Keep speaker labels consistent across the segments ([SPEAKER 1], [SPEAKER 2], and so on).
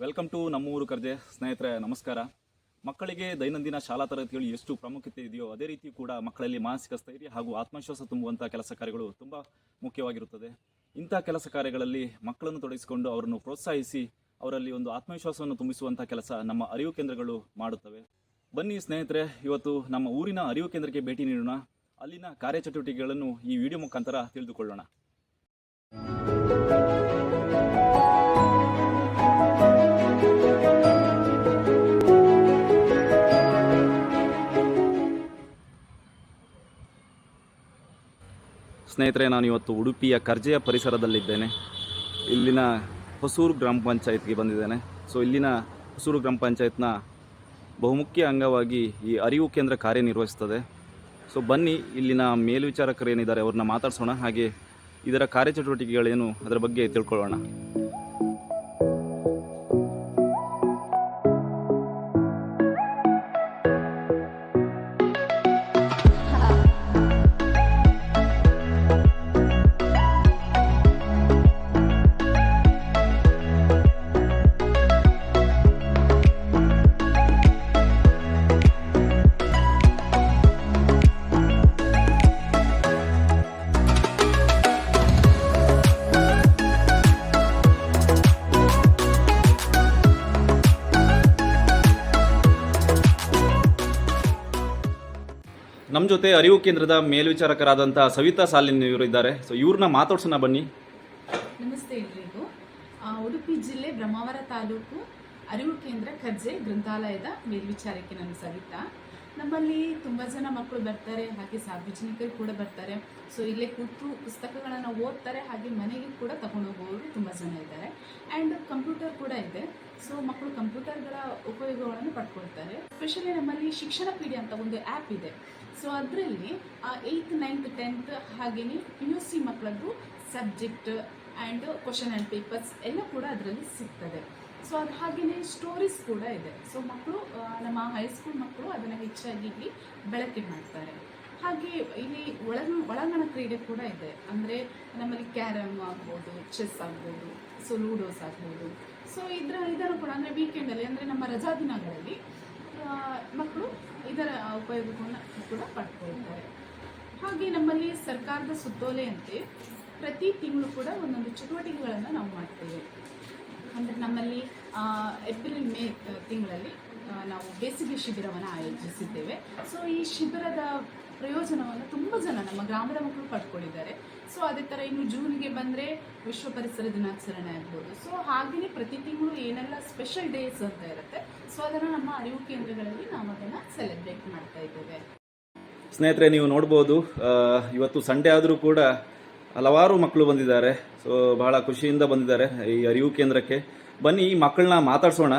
[SPEAKER 1] Welcome to ನಮ್ಮೂರು ಕರ್ಜೆ ಸ್ನೇಹಿತರೆ, ನಮಸ್ಕಾರ. ಮಕ್ಕಳಿಗೆ ದೈನಂದಿನ ಶಾಲಾ ತರಗತಿಗಳು ಎಷ್ಟು ಪ್ರಾಮುಖ್ಯತೆ ಇದೆಯೋ ಅದೇ ರೀತಿ ಕೂಡ ಮಕ್ಕಳಲ್ಲಿ ಮಾನಸಿಕ ಸ್ಥೈರ್ಯ ಹಾಗೂ ಆತ್ಮವಿಶ್ವಾಸ ತುಂಬುವಂಥ ಕೆಲಸ ಕಾರ್ಯಗಳು ತುಂಬ ಮುಖ್ಯವಾಗಿರುತ್ತದೆ. ಇಂಥ ಕೆಲಸ ಕಾರ್ಯಗಳಲ್ಲಿ ಮಕ್ಕಳನ್ನು ತೊಡಗಿಸಿಕೊಂಡು ಅವರನ್ನು ಪ್ರೋತ್ಸಾಹಿಸಿ ಅವರಲ್ಲಿ ಒಂದು ಆತ್ಮವಿಶ್ವಾಸವನ್ನು ತುಂಬಿಸುವಂಥ ಕೆಲಸ ನಮ್ಮ ಅರಿವು ಕೇಂದ್ರಗಳು ಮಾಡುತ್ತವೆ. ಬನ್ನಿ ಸ್ನೇಹಿತರೆ, ಇವತ್ತು ನಮ್ಮ ಊರಿನ ಅರಿವು ಕೇಂದ್ರಕ್ಕೆ ಭೇಟಿ ನೀಡೋಣ. ಅಲ್ಲಿನ ಕಾರ್ಯಚಟುವಟಿಕೆಗಳನ್ನು ಈ ವಿಡಿಯೋ ಮುಖಾಂತರ ತಿಳಿದುಕೊಳ್ಳೋಣ. ಸ್ನೇಹಿತರೆ, ನಾನು ಇವತ್ತು ಉಡುಪಿಯ ಕರ್ಜೆಯ ಪರಿಸರದಲ್ಲಿದ್ದೇನೆ. ಇಲ್ಲಿನ ಹೊಸೂರು ಗ್ರಾಮ ಪಂಚಾಯತ್ಗೆ ಬಂದಿದ್ದೇನೆ. ಸೊ ಇಲ್ಲಿನ ಹೊಸೂರು ಗ್ರಾಮ ಪಂಚಾಯತ್ನ ಬಹುಮುಖ್ಯ ಅಂಗವಾಗಿ ಈ ಅರಿವು ಕೇಂದ್ರ ಕಾರ್ಯನಿರ್ವಹಿಸ್ತದೆ ಸೊ ಬನ್ನಿ, ಇಲ್ಲಿನ ಮೇಲ್ವಿಚಾರಕರು ಏನಿದ್ದಾರೆ, ಅವ್ರನ್ನ ಮಾತಾಡ್ಸೋಣ. ಹಾಗೆ ಇದರ ಕಾರ್ಯಚಟುವಟಿಕೆಗಳೇನು, ಅದರ ಬಗ್ಗೆ ತಿಳ್ಕೊಳ್ಳೋಣ. ನಮ್ಮ ಜೊತೆ ಅರಿವು ಕೇಂದ್ರದ ಮೇಲ್ವಿಚಾರಕರಾದಂಥ ಸವಿತಾ ಸಾಲಿನ್ ಇವರು ಇದ್ದಾರೆ. ಸೊ ಇವ್ರನ್ನ ಮಾತಾಡ್ಸೋಣ ಬನ್ನಿ.
[SPEAKER 2] ನಮಸ್ತೆ ಎಲ್ರಿಗೂ. ಆ, ಉಡುಪಿ ಜಿಲ್ಲೆ ಬ್ರಹ್ಮಾವರ ತಾಲೂಕು ಅರಿವು ಕೇಂದ್ರ ಕಜ್ಜೆ ಗ್ರಂಥಾಲಯದ ಮೇಲ್ವಿಚಾರಕಿ ನಾನು ಸವಿತಾ. ನಮ್ಮಲ್ಲಿ ತುಂಬ ಜನ ಮಕ್ಕಳು ಬರ್ತಾರೆ, ಹಾಗೆ ಸಾರ್ವಜನಿಕರು ಕೂಡ ಬರ್ತಾರೆ. ಸೊ ಇಲ್ಲೇ ಕೂತು ಪುಸ್ತಕಗಳನ್ನು ಓದ್ತಾರೆ, ಹಾಗೆ ಮನೆಗೆ ಕೂಡ ತಗೊಂಡು ಹೋಗೋರು ತುಂಬ ಜನ ಇದ್ದಾರೆ. ಆ್ಯಂಡ್ ಕಂಪ್ಯೂಟರ್ ಕೂಡ ಇದೆ. ಸೊ ಮಕ್ಕಳು ಕಂಪ್ಯೂಟರ್ಗಳ ಉಪಯೋಗಗಳನ್ನು ಪಡ್ಕೊಳ್ತಾರೆ. ಸ್ಪೆಷಲಿ ನಮ್ಮಲ್ಲಿ ಶಿಕ್ಷಣ ಪೀಡಿ ಅಂತ ಒಂದು ಆ್ಯಪ್ ಇದೆ. ಸೊ ಅದರಲ್ಲಿ ಏಯ್ತ್ ನೈನ್ತ್ ಟೆಂತ್ ಹಾಗೆಯೇ ಪಿ ಯು ಸಿ ಮಕ್ಕಳದ್ದು subject and question and papers ಎಲ್ಲ ಕೂಡ ಅದರಲ್ಲಿ ಸಿಗ್ತದೆ. ಸೊ ಅದು ಹಾಗೆಯೇ ಸ್ಟೋರೀಸ್ ಕೂಡ ಇದೆ. ಸೊ ಮಕ್ಕಳು ನಮ್ಮ ಹೈಸ್ಕೂಲ್ ಮಕ್ಕಳು ಅದನ್ನು ಹೆಚ್ಚಾಗಿ ಇಲ್ಲಿ ಬಳಕೆ ಮಾಡ್ತಾರೆ. ಹಾಗೆ ಇಲ್ಲಿ ಒಳಗ, ಒಳಾಂಗಣ ಕ್ರೀಡೆ ಕೂಡ ಇದೆ. ಅಂದರೆ ನಮ್ಮಲ್ಲಿ ಕ್ಯಾರಮ್ ಆಗ್ಬೋದು ಚೆಸ್ ಆಗ್ಬೋದು ಸೊ ಲೂಡೋಸ್ ಆಗ್ಬೋದು. ಸೊ ಇದರ, ಇದನ್ನು ಕೂಡ ಅಂದರೆ ವೀಕೆಂಡಲ್ಲಿ ಅಂದರೆ ನಮ್ಮ ರಜಾ ದಿನಗಳಲ್ಲಿ ಮಕ್ಕಳು ಇದರ ಉಪಯೋಗವನ್ನು ಕೂಡ ಪಡ್ಕೊಳ್ತಾರೆ. ಹಾಗೆ ನಮ್ಮಲ್ಲಿ ಸರ್ಕಾರದ ಸುತ್ತೋಲೆಯಂತೆ ಪ್ರತಿ ತಿಂಗಳು ಕೂಡ ಒಂದೊಂದು ಚಟುವಟಿಕೆಗಳನ್ನು ನಾವು ಮಾಡ್ತೇವೆ. ಅಂದರೆ ನಮ್ಮಲ್ಲಿ ಏಪ್ರಿಲ್ ಮೇ ತಿಂಗಳಲ್ಲಿ ನಾವು ಬೇಸಿಗೆ ಶಿಬಿರವನ್ನು ಆಯೋಜಿಸಿದ್ದೇವೆ. ಸೊ ಈ ಶಿಬಿರದ ಪ್ರಯೋಜನವನ್ನು ತುಂಬ ಜನ ನಮ್ಮ ಗ್ರಾಮದ ಮಕ್ಕಳು ಪಡ್ಕೊಂಡಿದ್ದಾರೆ. ಸೊ ಅದೇ ಥರ ಇನ್ನು ಜೂನ್ಗೆ ಬಂದರೆ ವಿಶ್ವ ಪರಿಸರ ದಿನಾಚರಣೆ ಆಗ್ಬೋದು. ಸೊ ಹಾಗೆಯೇ ಪ್ರತಿ ತಿಂಗಳು ಏನೆಲ್ಲ ಸ್ಪೆಷಲ್ ಡೇಸ್ ಅಂತ ಇರುತ್ತೆ ಸೊ ಅದನ್ನು ನಮ್ಮ ಅರಿವು ಕೇಂದ್ರಗಳಲ್ಲಿ ನಾವು ಅದನ್ನು ಸೆಲೆಬ್ರೇಟ್ ಮಾಡ್ತಾ ಇದ್ದೇವೆ.
[SPEAKER 1] ಸ್ನೇಹಿತರೆ, ನೀವು ನೋಡ್ಬೋದು ಇವತ್ತು ಸಂಡೇ ಆದರೂ ಕೂಡ ಹಲವಾರು ಮಕ್ಕಳು ಬಂದಿದ್ದಾರೆ. ಸೊ ಬಹಳ ಖುಷಿಯಿಂದ ಬಂದಿದ್ದಾರೆ ಈ ಅರಿವು ಕೇಂದ್ರಕ್ಕೆ. ಬನ್ನಿ, ಈ ಮಕ್ಕಳನ್ನ ಮಾತಾಡ್ಸೋಣ.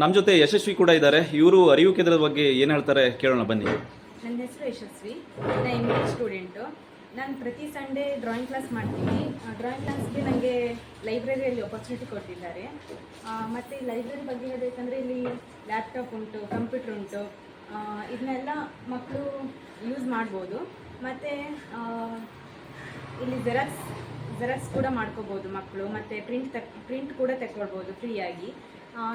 [SPEAKER 1] ನಮ್ಮ ಜೊತೆ ಯಶಸ್ವಿ ಕೂಡ ಇದ್ದಾರೆ. ಇವರು ಅರಿವು ಕೇಂದ್ರದ ಬಗ್ಗೆ ಏನು ಹೇಳ್ತಾರೆ ಕೇಳೋಣ ಬನ್ನಿ.
[SPEAKER 3] ನನ್ನ ಹೆಸರು ಯಶಸ್ವಿ. ನಾನು ಎಂ ಸ್ಟೂಡೆಂಟು ನಾನು ಪ್ರತಿ ಸಂಡೇ ಡ್ರಾಯಿಂಗ್ ಕ್ಲಾಸ್ ಮಾಡ್ತೀನಿ. ಡ್ರಾಯಿಂಗ್ ಕ್ಲಾಸ್ಗೆ ನನಗೆ ಲೈಬ್ರರಿಯಲ್ಲಿ ಅಪರ್ಚುನಿಟಿ ಕೊಟ್ಟಿದ್ದಾರೆ. ಮತ್ತು ಈ ಲೈಬ್ರರಿ ಬಗ್ಗೆ ಹೇಳಬೇಕಂದ್ರೆ ಇಲ್ಲಿ ಲ್ಯಾಪ್ಟಾಪ್ ಉಂಟು ಕಂಪ್ಯೂಟರ್ ಉಂಟು. ಇದನ್ನೆಲ್ಲ ಮಕ್ಕಳು ಯೂಸ್ ಮಾಡ್ಬೋದು. ಮತ್ತು ಇಲ್ಲಿ ಜೆರಾಕ್ಸ್ ಜೆರಾಕ್ಸ್ ಕೂಡ ಮಾಡ್ಕೋಬೋದು ಮಕ್ಕಳು, ಮತ್ತು ಪ್ರಿಂಟ್ ತಕ್ ಪ್ರಿಂಟ್ ಕೂಡ ತಗೊಳ್ಬೋದು ಫ್ರೀಯಾಗಿ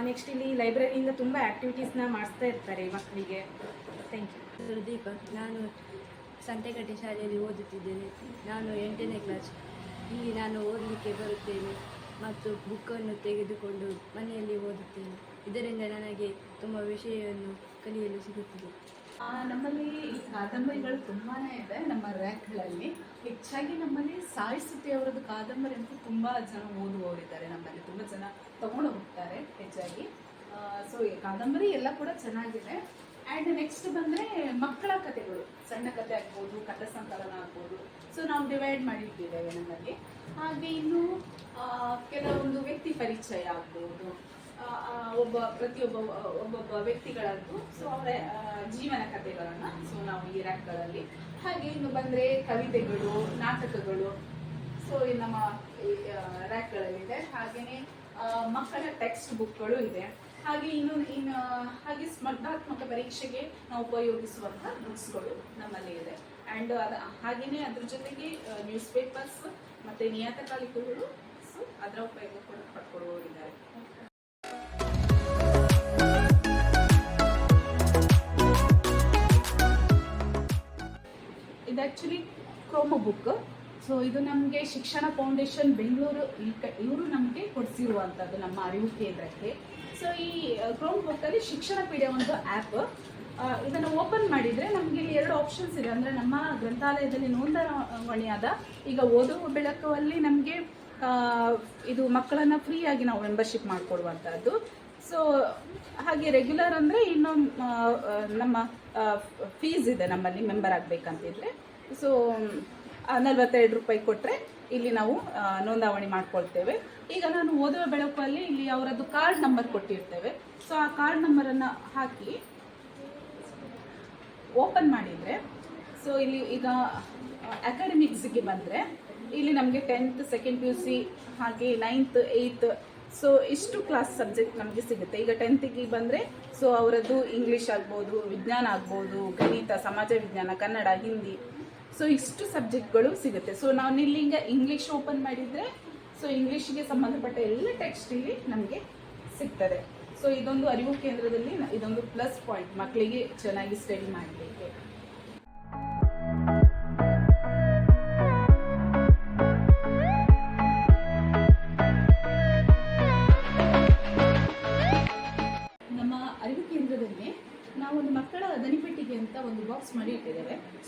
[SPEAKER 3] ನೆಕ್ಸ್ಟ್ ಇಲ್ಲಿ ಲೈಬ್ರರಿಯಿಂದ ತುಂಬ ಆ್ಯಕ್ಟಿವಿಟೀಸ್ನ ಮಾಡಿಸ್ತಾ ಇರ್ತಾರೆ ಮಕ್ಕಳಿಗೆ. ಥ್ಯಾಂಕ್ ಯು
[SPEAKER 4] ದೀಪ, ನಾನು ಸಂತೆಕಟ್ಟೆ ಶಾಲೆಯಲ್ಲಿ ಓದುತ್ತಿದ್ದೇನೆ. ನಾನು ಎಂಟನೇ ಕ್ಲಾಸ್ ಇಲ್ಲಿ ನಾನು ಓದಲಿಕ್ಕೆ ಬರುತ್ತೇನೆ ಮತ್ತು ಬುಕ್ಕನ್ನು ತೆಗೆದುಕೊಂಡು ಮನೆಯಲ್ಲಿ ಓದುತ್ತೇನೆ. ಇದರಿಂದ ನನಗೆ ತುಂಬ ವಿಷಯವನ್ನು ಕಲಿಯಲು ಸಿಗುತ್ತದೆ.
[SPEAKER 2] ನಮ್ಮಲ್ಲಿ ಈ ಕಾದಂಬರಿಗಳು ತುಂಬಾ ಇದೆ, ನಮ್ಮ ರ್ಯಾಕ್ಗಳಲ್ಲಿ. ಹೆಚ್ಚಾಗಿ ನಮ್ಮಲ್ಲಿ ಸಾಯಿ ಸುದ್ದಿ ಅವರದ್ದು ಕಾದಂಬರಿ ಅಂತೂ ತುಂಬ ಜನ ಓದುವವರಿದ್ದಾರೆ ನಮ್ಮಲ್ಲಿ, ತುಂಬ ಜನ ತಗೊಂಡು ಹೋಗ್ತಾರೆ ಹೆಚ್ಚಾಗಿ. ಸೊ ಈ ಕಾದಂಬರಿ ಎಲ್ಲ ಕೂಡ ಚೆನ್ನಾಗಿದೆ. ಆ್ಯಂಡ್ ನೆಕ್ಸ್ಟ್ ಬಂದರೆ ಮಕ್ಕಳ ಕಥೆಗಳು, ಸಣ್ಣ ಕಥೆ ಆಗ್ಬೋದು, ಕಥೆ ಸಂಕಲನ ಆಗ್ಬೋದು. ಸೊ ನಾವು ಡಿವೈಡ್ ಮಾಡಿಟ್ಟಿದ್ದೇವೆ ನಮ್ಮಲ್ಲಿ. ಹಾಗೆ ಇನ್ನು ಕೆಲವೊಂದು ವ್ಯಕ್ತಿ ಪರಿಚಯ ಆಗ್ಬೋದು. ಒಬ್ಬ ಪ್ರತಿಯೊಬ್ಬ ಒಬ್ಬೊಬ್ಬ ವ್ಯಕ್ತಿಗಳದ್ದು. ಸೊ ಅವರ ಜೀವನ ಕಥೆಗಳನ್ನ ಸೊ ನಾವು ಈ ರ್ಯಾಕ್ಗಳಲ್ಲಿ ಹಾಗೆ ಇನ್ನು ಬಂದ್ರೆ ಕವಿತೆಗಳು, ನಾಟಕಗಳು. ಸೊ ನಮ್ಮ ರ್ಯಾಕ್ಗಳಲ್ಲಿದೆ ಹಾಗೇನೆ ಮಕ್ಕಳ ಟೆಕ್ಸ್ಟ್ ಬುಕ್ಗಳು ಇದೆ. ಹಾಗೆ ಇನ್ನು ಇನ್ನು, ಹಾಗೆ ಸ್ಪರ್ಧಾತ್ಮಕ ಪರೀಕ್ಷೆಗೆ ನಾವು ಉಪಯೋಗಿಸುವಂತಹ ಬುಕ್ಸ್ಗಳು ನಮ್ಮಲ್ಲಿ ಇದೆ. ಆ್ಯಂಡ್ ಅದ, ಹಾಗೆಯೇ ಅದ್ರ ಜೊತೆಗೆ ನ್ಯೂಸ್ ಪೇಪರ್ಸ್ ಮತ್ತು ನಿಯತಕಾಲಿಕೆಗಳು ಸೊ ಅದರ ಉಪಯೋಗ ಕೂಡ ಪಡ್ಕೊಳ್ಳುವವರಿದ್ದಾರೆ ಕ್ರೋಮೋ ಬುಕ್ ಸೊ ಇದು ನಮಗೆ ಶಿಕ್ಷಣ ಫೌಂಡೇಶನ್ ಬೆಂಗಳೂರು ಇವರು ನಮಗೆ ಕೊಡಿಸಿರುವಂಥದ್ದು ನಮ್ಮ ಅರಿವು ಕೇಂದ್ರಕ್ಕೆ. ಸೊ ಈ ಕ್ರೋಮ್ ಬುಕ್ಕಲ್ಲಿ ಶಿಕ್ಷಣ ಪೀಡಿಯ ಒಂದು ಆ್ಯಪ್ ಇದನ್ನು ಓಪನ್ ಮಾಡಿದರೆ ನಮಗೆ ಇಲ್ಲಿ ಎರಡು ಆಪ್ಷನ್ಸ್ ಇದೆ. ಅಂದರೆ ನಮ್ಮ ಗ್ರಂಥಾಲಯದಲ್ಲಿ ನೋಂದಣಿಯಾದ ಈಗ ಓದುವ ಬೆಳಕಲ್ಲಿ ನಮಗೆ ಇದು ಮಕ್ಕಳನ್ನು ಫ್ರೀಯಾಗಿ ನಾವು ಮೆಂಬರ್ಶಿಪ್ ಮಾಡಿಕೊಡುವಂಥದ್ದು. ಸೊ ಹಾಗೆ ರೆಗ್ಯುಲರ್ ಅಂದರೆ ಇನ್ನು ಆ, ಆ, ನಮ್ಮ ಫೀಸ್ ಇದೆ ನಮ್ಮಲ್ಲಿ ಮೆಂಬರ್ ಆಗಬೇಕಂತಿದ್ರೆ. ಸೊ ನಲ್ವತ್ತೆರಡು ರೂಪಾಯಿ ಕೊಟ್ಟರೆ ಇಲ್ಲಿ ನಾವು ನೋಂದಾವಣಿ ಮಾಡ್ಕೊಳ್ತೇವೆ. ಈಗ ನಾನು ಓದುವ ಬೆಳಕಲ್ಲಿ ಇಲ್ಲಿ ಅವರದ್ದು ಕಾರ್ಡ್ ನಂಬರ್ ಕೊಟ್ಟಿರ್ತೇವೆ. ಸೊ ಆ ಕಾರ್ಡ್ ನಂಬರನ್ನು ಹಾಕಿ ಓಪನ್ ಮಾಡಿದರೆ ಸೊ ಇಲ್ಲಿ ಈಗ ಅಕಾಡೆಮಿಕ್ಸ್ಗೆ ಬಂದರೆ, ಇಲ್ಲಿ ನಮಗೆ tenth second P U C ಹಾಗೆ ನೈನ್ತ್ ಏಯ್ತ್ ಸೊ ಇಷ್ಟು ಕ್ಲಾಸ್ ಸಬ್ಜೆಕ್ಟ್ ನಮಗೆ ಸಿಗುತ್ತೆ. ಈಗ ಟೆಂತಿಗೆ ಬಂದರೆ ಸೊ ಅವರದ್ದು ಇಂಗ್ಲೀಷ್ ಆಗ್ಬೋದು, ವಿಜ್ಞಾನ ಆಗ್ಬೋದು, ಗಣಿತ, ಸಮಾಜ ವಿಜ್ಞಾನ, ಕನ್ನಡ, ಹಿಂದಿ ಸೊ ಇಷ್ಟು ಸಬ್ಜೆಕ್ಟ್ಗಳು ಸಿಗುತ್ತೆ. ಸೊ ನಾನು ಇಲ್ಲಿ ಇಂಗ್ಲೀಷ್ ಓಪನ್ ಮಾಡಿದರೆ ಸೊ ಇಂಗ್ಲೀಷಿಗೆ ಸಂಬಂಧಪಟ್ಟ ಎಲ್ಲ ಟೆಕ್ಸ್ಟ್ ಇಲ್ಲಿ ನಮಗೆ ಸಿಗ್ತದೆ. ಸೊ ಇದೊಂದು ಅರಿವು ಕೇಂದ್ರದಲ್ಲಿ, ಇದೊಂದು ಪ್ಲಸ್ ಪಾಯಿಂಟ್ ಮಕ್ಕಳಿಗೆ ಚೆನ್ನಾಗಿ ಸ್ಟಡಿ ಮಾಡಲಿಕ್ಕೆ.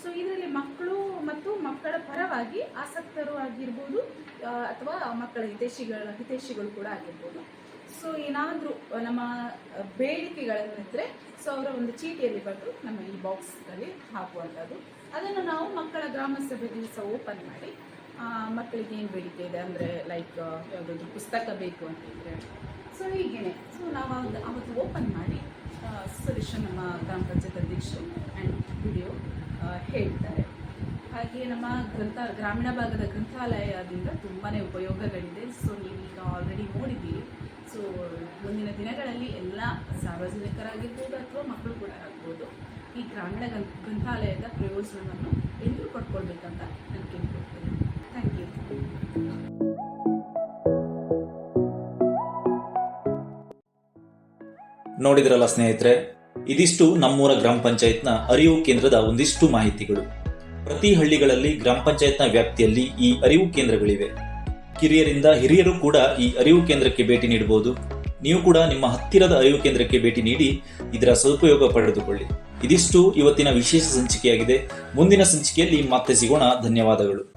[SPEAKER 2] ಸೊ ಇದರಲ್ಲಿ ಮಕ್ಕಳು ಮತ್ತು ಮಕ್ಕಳ ಪರವಾಗಿ ಆಸಕ್ತರು ಆಗಿರ್ಬೋದು ಅಥವಾ ಮಕ್ಕಳ ಹಿತೈಷಿಗಳ, ಹಿತೈಷಿಗಳು ಕೂಡ ಆಗಿರ್ಬೋದು. ಸೊ ಏನಾದರೂ ನಮ್ಮ ಬೇಡಿಕೆಗಳನ್ನಿದ್ರೆ ಸೊ ಅವರ ಒಂದು ಚೀಟಿಯಲ್ಲಿ ಬರೆದು ನಮ್ಮ ಈ ಬಾಕ್ಸ್ನಲ್ಲಿ ಹಾಕುವಂಥದ್ದು. ಅದನ್ನು ನಾವು ಮಕ್ಕಳ ಗ್ರಾಮ ಸಭೆ ದಿವಸ ಓಪನ್ ಮಾಡಿ ಮಕ್ಕಳಿಗೆ ಏನು ಬೇಡಿಕೆ ಇದೆ ಅಂದರೆ ಲೈಕ್ ಯಾವುದಾದ್ರು ಪುಸ್ತಕ ಬೇಕು ಅಂತಿದ್ರೆ ಸೊ ಹೀಗೇನೆ. ಸೊ ನಾವು ಅವತ್ತು ಓಪನ್ ಮಾಡಿ ಸೊಲ್ಯೂಷನ್ ನಮ್ಮ ಗ್ರಾಮ ಪಂಚಾಯತ್ ಅಧ್ಯಕ್ಷರು ಆ್ಯಂಡ್ ವಿಡಿಯೋ ಹೇಳ್ತಾರೆ. ಹಾಗೆ ನಮ್ಮ ಗ್ರಂಥ, ಗ್ರಾಮೀಣ ಭಾಗದ ಗ್ರಂಥಾಲಯದಿಂದ ತುಂಬಾ ಉಪಯೋಗಗಳಿದೆ. ಸೊ ನೀವೀಗ ಆಲ್ರೆಡಿ ನೋಡಿದ್ದೀರಿ. ಸೊ ಮುಂದಿನ ದಿನಗಳಲ್ಲಿ ಎಲ್ಲ ಸಾರ್ವಜನಿಕರಾಗಿರ್ಬೋದು ಅಥವಾ ಮಕ್ಕಳು ಕೂಡ ಆಗ್ಬೋದು. ಈ ಗ್ರಾಮೀಣ ಗ್ರಂಥ ಗ್ರಂಥಾಲಯದ ಪ್ರಯೋಜನವನ್ನು ಎಲ್ಲರೂ ಪಡ್ಕೊಳ್ಬೇಕಂತ ನಾನು ಕೇಳ್ಕೊಡ್ತೇನೆ ಥ್ಯಾಂಕ್ ಯು
[SPEAKER 5] ನೋಡಿದ್ರಲ್ಲ ಸ್ನೇಹಿತರೆ ಇದಿಷ್ಟು ನಮ್ಮೂರ ಗ್ರಾಮ ಪಂಚಾಯತ್ನ ಅರಿವು ಕೇಂದ್ರದ ಒಂದಿಷ್ಟು ಮಾಹಿತಿಗಳು. ಪ್ರತಿ ಹಳ್ಳಿಗಳಲ್ಲಿ ಗ್ರಾಮ ಪಂಚಾಯತ್ನ ವ್ಯಾಪ್ತಿಯಲ್ಲಿ ಈ ಅರಿವು ಕೇಂದ್ರಗಳಿವೆ. ಕಿರಿಯರಿಂದ ಹಿರಿಯರು ಕೂಡ ಈ ಅರಿವು ಕೇಂದ್ರಕ್ಕೆ ಭೇಟಿ ನೀಡಬಹುದು ನೀವು ಕೂಡ ನಿಮ್ಮ ಹತ್ತಿರದ ಅರಿವು ಕೇಂದ್ರಕ್ಕೆ ಭೇಟಿ ನೀಡಿ ಇದರ ಸದುಪಯೋಗ ಪಡೆದುಕೊಳ್ಳಿ. ಇದಿಷ್ಟು ಇವತ್ತಿನ ವಿಶೇಷ ಸಂಚಿಕೆಯಾಗಿದೆ. ಮುಂದಿನ ಸಂಚಿಕೆಯಲ್ಲಿ ಮತ್ತೆ ಸಿಗೋಣ. ಧನ್ಯವಾದಗಳು.